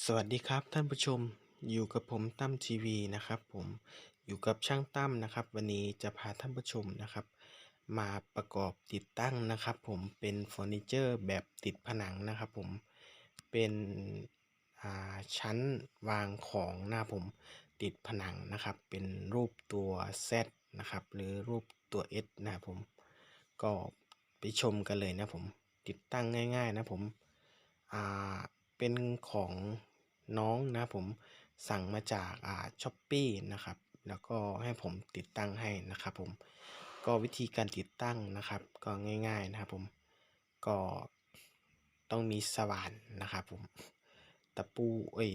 สวัสดีครับท่านผู้ชมอยู่กับผมตั้มทีวีนะครับ ผมอยู่กับช่างตั้มนะครับ วันนี้จะพาท่านผู้ชมนะครับ มาประกอบติดตั้งนะครับ ผมเป็นเฟอร์นิเจอร์แบบติดผนังนะครับ ผมเป็นอ่าชั้นวางของหน้าผมติดผนังนะครับ เป็นรูปตัว Z นะครับ หรือรูปตัว S นะครับผมก็ไปชมกันเลยนะผมติดตั้งง่าย ๆ นะผมอ่า เป็นของน้องนะผมสั่งมาจากอ่าช้อปปี้นะครับ แล้วก็ให้ผมติดตั้งให้นะครับผมก็วิธีการติดตั้งนะครับ ก็ง่ายๆนะครับผมก็ต้องมีสว่านนะครับผมตะปูเอ้ย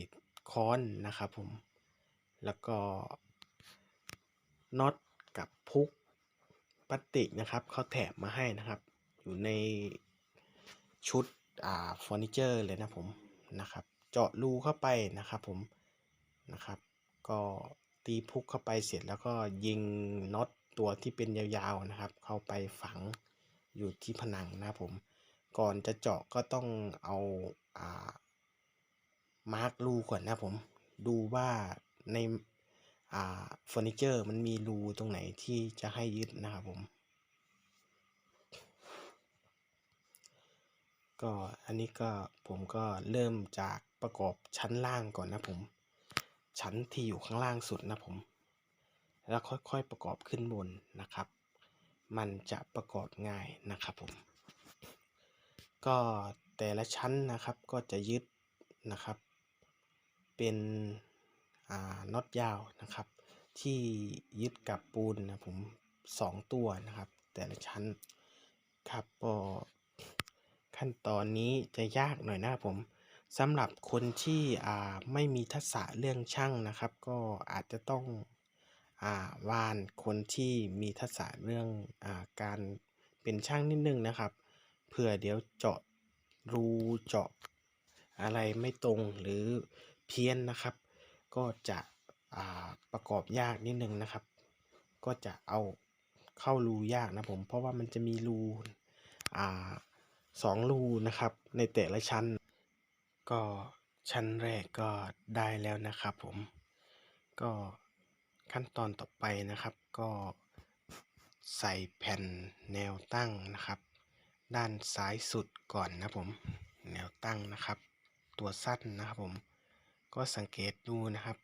ค้อนนะครับผมแล้วก็น็อตกับพุกพลาสติกนะครับเขาแถมมาให้นะครับ อยู่ในชุดอ่าเฟอร์นิเจอร์เลยนะผม นะครับ เจาะรูเข้าไปนะครับผมนะครับ ก็ตีพุกเข้าไปเสร็จแล้วก็ยิงน็อตตัวที่เป็นยาวๆนะครับ เข้าไปฝังอยู่ที่ผนังนะผม ก่อนจะเจาะก็ต้องเอาอ่ามาร์กรูก่อนนะผมดูว่าในอ่าเฟอร์นิเจอร์มันมีรูตรงไหนที่จะให้ยึดนะครับผม ก็อันนี้ก็ผมก็เริ่มจากประกอบชั้นล่างก่อนนะผม ชั้นที่อยู่ข้างล่างสุดนะผม แล้วค่อยๆประกอบขึ้นบนนะครับ มันจะประกอบง่ายนะครับผม ก็แต่ละชั้นนะครับก็จะยึดนะครับ เป็นน็อตยาวนะครับ ที่ยึดกับปูนนะผมสองตัวนะครับ แต่ละชั้นครับก็ ขั้นตอนนี้จะยากหน่อยนะครับผมสำหรับคนที่อ่าไม่มีทักษะเรื่องช่างนะครับ ก็อาจจะต้องอ่าวานคนที่มีทักษะเรื่องอ่าการเป็นช่างนิดนึงนะครับเผื่อเดี๋ยวเจาะรูเจาะอะไรไม่ตรงหรือเพี้ยนนะครับ ก็จะอ่าประกอบยากนิดนึงนะครับ ก็จะเอาเข้ารูยากนะผม เพราะว่ามันจะมีรูอ่า สองรูนะครับ ในแต่ละชั้น ก็ชั้นแรกก็ได้แล้วนะครับผม ก็ขั้นตอนต่อไปนะครับ ก็ใส่แผ่นแนวตั้งนะครับ ด้านซ้ายสุดก่อนนะผม แนวตั้งนะครับ ตัวสั้นนะครับผม ก็สังเกตดูนะครับ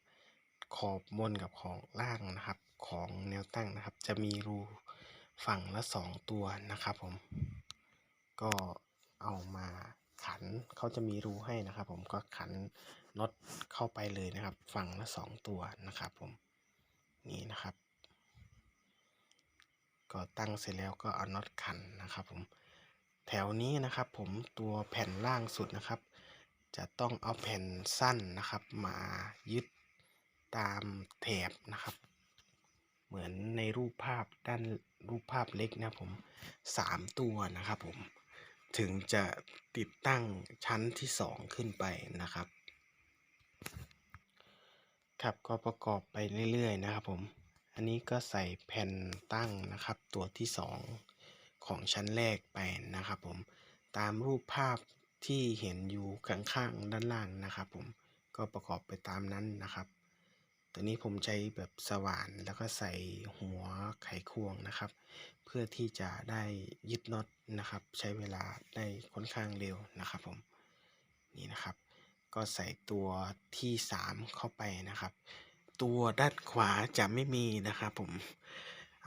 ขอบบนกับของล่างนะครับ ของแนวตั้งนะครับ จะมีรูฝั่งละสองตัวนะครับผม ก็เอามาขันเขาจะมีรูให้นะครับ ผมก็ขันน็อตเข้าไปเลยนะครับ ฝั่งละสองตัวนะครับ ผมนี่นะครับ ก็ตั้งเสร็จแล้วก็เอาน็อตขันนะครับ ผมแถวนี้นะครับ ผมตัวแผ่นล่างสุดนะครับ จะต้องเอาแผ่นสั้นนะครับ มายึดตามแถบนะครับเหมือนในรูปภาพด้านรูปภาพเล็กนะผมสามตัวนะครับผม ถึงจะติดตั้งชั้นที่สองขึ้นไปนะครับ ครับก็ประกอบไปเรื่อยๆนะครับผม อันนี้ก็ใส่แผ่นตั้งนะครับ ตัวที่สองของชั้นแรกไปนะครับผม ตามรูปภาพที่เห็นอยู่ข้างๆด้านล่างนะครับผม ก็ประกอบไปตามนั้นนะครับ ตัวนี้ผมใช้แบบสว่านแล้วก็ใส่หัวไขควงนะครับ เพื่อที่จะได้ยึดน็อตนะครับ ใช้เวลาได้ค่อนข้างเร็วนะครับผมนี่นะครับ ก็ใส่ตัวที่ 3 เข้าไปนะครับ ตัวด้านขวาจะไม่มีนะครับผม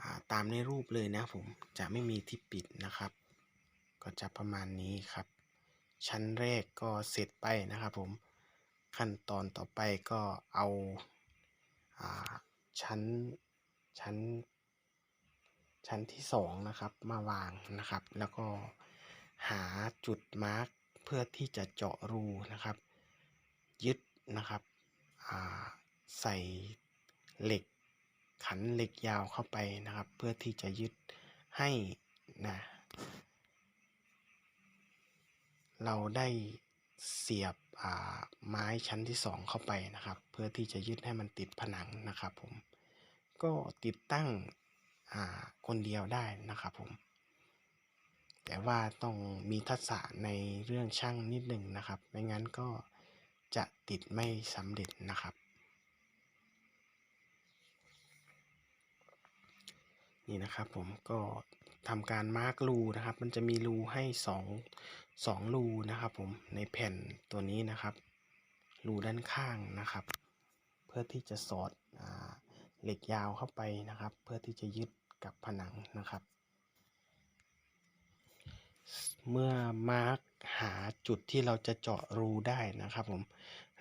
าตามในรูปเลยนะผมจะไม่มีที่ปิดนะครับ ก็จะประมาณนี้ครับ ชั้นแรกก็เสร็จไปนะครับผมขั้นตอนต่อไปก็เอา ชั้นชั้น ชั้นที่สองนะครับมาวางนะครับ แล้วก็หาจุดมาร์กเพื่อที่จะเจาะรูนะครับ ยึดนะครับใส่เหล็กขันเหล็กยาวเข้าไปนะครับ เพื่อที่จะยึดให้นะเราได้เสียบ ไม้ชั้นที่สองเข้าไปนะครับ เพื่อที่จะยึดให้มันติดผนังนะครับผมก็ติดตั้งคนเดียวได้นะครับผมแต่ว่าต้องมีทักษะในเรื่องช่างนิดหนึ่งนะครับไม่งั้นก็จะติดไม่สำเร็จนะครับ นี่นะครับผมก็ ทำการมาร์กรูนะครับ มันจะมีรูให้สองสองรูนะครับ ผมในแผ่นตัวนี้นะครับรูด้านข้างนะครับ เพื่อที่จะสอดอเหล็กยาวเข้าไปนะครับ เพื่อที่จะยึดกับผนังนะครับ เมื่อมาร์กหาจุดที่เราจะเจาะรูได้นะครับ ผม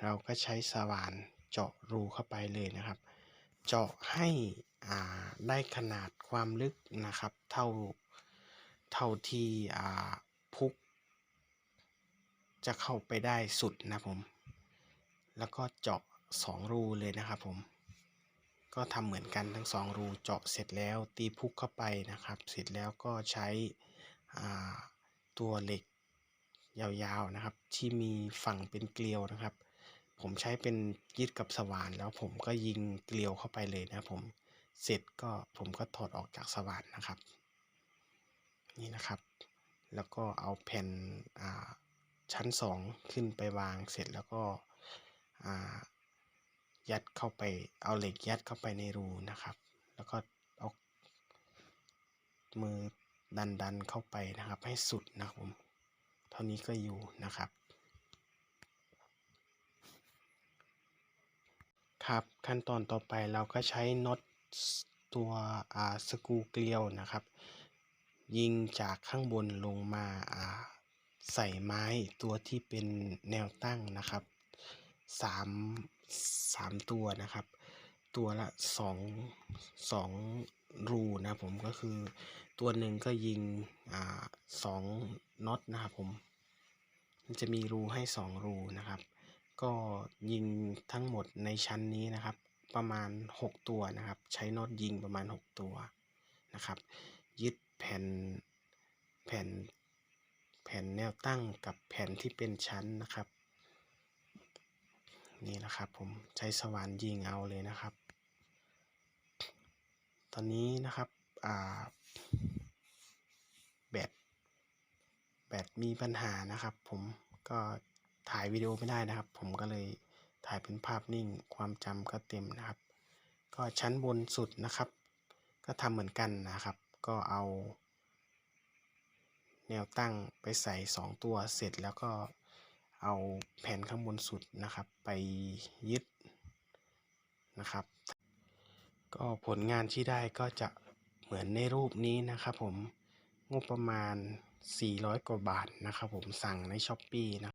เราก็ใช้สว่านเจาะรูเข้าไปเลยนะครับ เจาะให้อ่าได้ขนาดความลึกนะครับ เท่าเท่าที่อ่าพุก จะเข้าไปได้สุดนะผม แล้วก็เจาะสองรูเลยนะครับผม ก็ทำเหมือนกันทั้งสองรูเจาะเสร็จแล้วตีพุกเข้าไปนะครับ เสร็จแล้วก็ใช้อ่าตัวเหล็กยาวๆนะครับ ที่มีฝั่งเป็นเกลียวนะครับ ผมใช้เป็นยึดกับสว่านแล้วผมก็ยิงเกลียวเข้าไปเลยนะผมเสร็จก็ผมก็ถอดออกจากสว่านนะครับ นี่นะครับ แล้วก็เอาแผ่นอ่าชั้นสองขึ้นไปวางเสร็จแล้วก็อ่ายัดเข้าไปเอาเหล็กยัดเข้าไปในรูนะครับ แล้วก็เอามือดันดันเข้าไปนะครับ ให้สุดนะครับผมเท่านี้ก็อยู่นะครับ ครับ ขั้นตอนต่อไปเราก็ใช้น็อตตัวอ่าสกูเกลียวนะครับ ยิงจากข้างบนลงมาอ่าใส่ไม้ตัวที่เป็นแนวตั้งนะครับสามสามตัวนะครับ ตัวละสองสองรูนะผมก็คือตัวหนึ่งก็ยิงอ่าสองน็อตนะครับผมมันจะมีรูให้สองรูนะครับ ก็ยิงทั้งหมดในชั้นนี้นะครับ ประมาณ 6 ตัวนะครับ ใช้น็อตยิงประมาณ 6 ตัวนะครับ ยึดแผ่นแผ่นแผ่นแนวตั้งกับแผ่นที่เป็นชั้นนะครับ นี่นะครับผมใช้สว่านยิงเอาเลยนะครับ ตอนนี้นะครับแบตแบตมีปัญหานะครับ ผมก็ ถ่ายวิดีโอไม่ได้นะครับ ผมก็เลยถ่ายเป็นภาพนิ่งความจำก็เต็มนะครับ ก็ชั้นบนสุดนะครับ ก็ทำเหมือนกันนะครับ ก็เอา แนวตั้งไปใส่ 2 ตัวเสร็จแล้วก็เอาแผ่นข้างบนสุดนะครับ ไปยึดนะครับ ก็ผลงานที่ได้ก็จะเหมือนในรูปนี้นะครับผมงบประมาณ 400 กว่าบาทนะครับผมสั่งในช้อปปีนะ